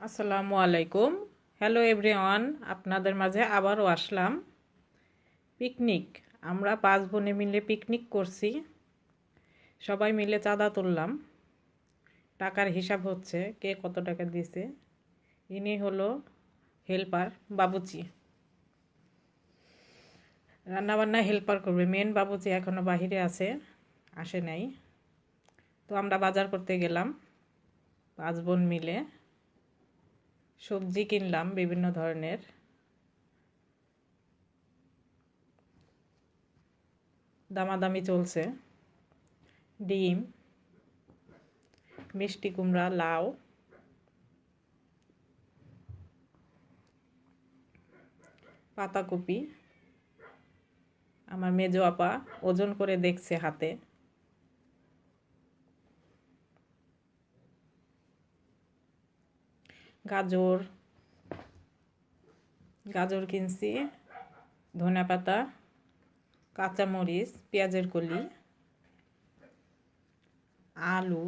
আসসালামু আলাইকুম। Hello everyone আপনাদের মাঝে আবারও আসলাম। পিকনিক আমরা পাঁচ বোনে মিলে পিকনিক করছি। সবাই মিলে চাঁদা তুললাম। টাকার হিসাব হচ্ছে কে কত টাকা দিয়েছে। ইনি হলো হেল্পার বাবুচি। রান্নাবান্না হেল্পার করবে। মেন বাবুচি এখনও বাহিরে আছে, আসে নাই। তো আমরা বাজার করতে গেলাম, পাঁচ বোন মিলে। সবজি কিনলাম বিভিন্ন ধরনের। দামাদামি চলছে। ডিম, মিষ্টি কুমড়া, লাউ। পাতাকপি। আমার মেজো আপা ওজন করে দেখছে হাতে। গাজর গাজর কিনছি ধনে পাতা, কাঁচামরিচ, পেঁয়াজের কলি, আলু,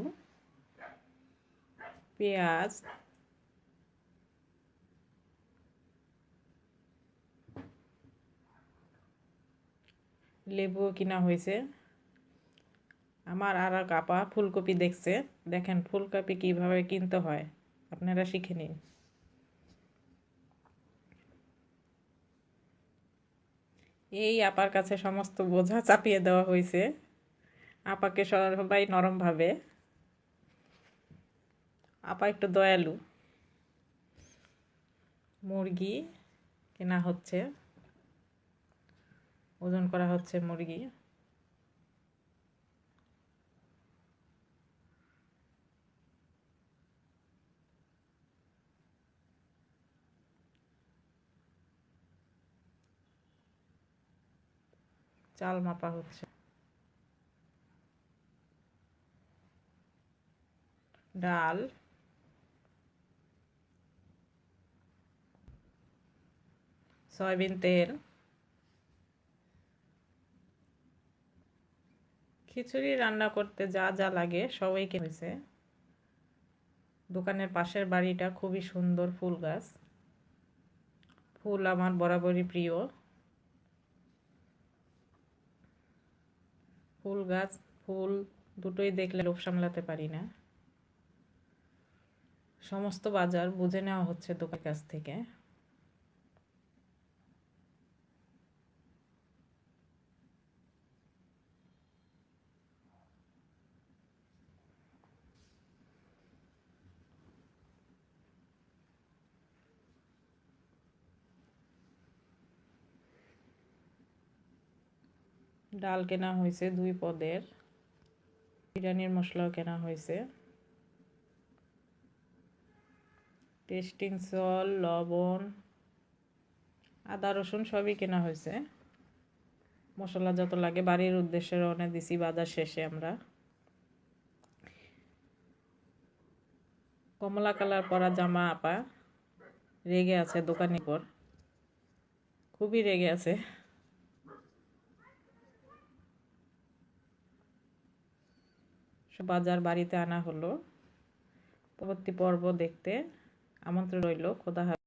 পেঁয়াজ, লেবুও কিনা হয়েছে। আমার আর এক আপা ফুলকপি দেখছে। দেখেন, ফুলকপি কীভাবে কিনতে হয়। আপনারা শিখে নিন। এই আপার কাছে সমস্ত বোঝা চাপিয়ে দেওয়া হয়েছে। আপাকে সবাই নরমভাবে। আপা একটু দয়ালু। মুরগি কেনা হচ্ছে। ওজন করা হচ্ছে মুরগি। চাল মাপা হচ্ছে। ডাল। সয়াবিন তেল। খিচুড়ি রান্না করতে যা যা লাগে সবাই কিনেছে দোকানের পাশের বাড়িটা খুবই সুন্দর ফুল গাছ। ফুল আমার বরাবরই প্রিয়। ফুল গাছ, ফুল দুটোই দেখলে লোভ সামলাতে পারি না। সমস্ত বাজার বুঝে নেওয়া হচ্ছে দোকানের কাছ থেকে। ডাল কেনা হয়েছে দুই পদের। বিরিয়ানির মশলাও কেনা হয়েছে। টেস্টিং সল, লবণ, আদা, রসুন সবই কেনা হয়েছে। মশলা যত লাগে, বাড়ির উদ্দেশ্যে রওনা দিছি বাজার শেষে আমরা। কমলা কালার পরা জামা আপা, রেগে আছে দোকানের পর খুবই রেগে আছে। বাজার বাড়িতে আনা হলো। পরবর্তী পর্ব দেখতে আমন্ত্রণ রইল খোদা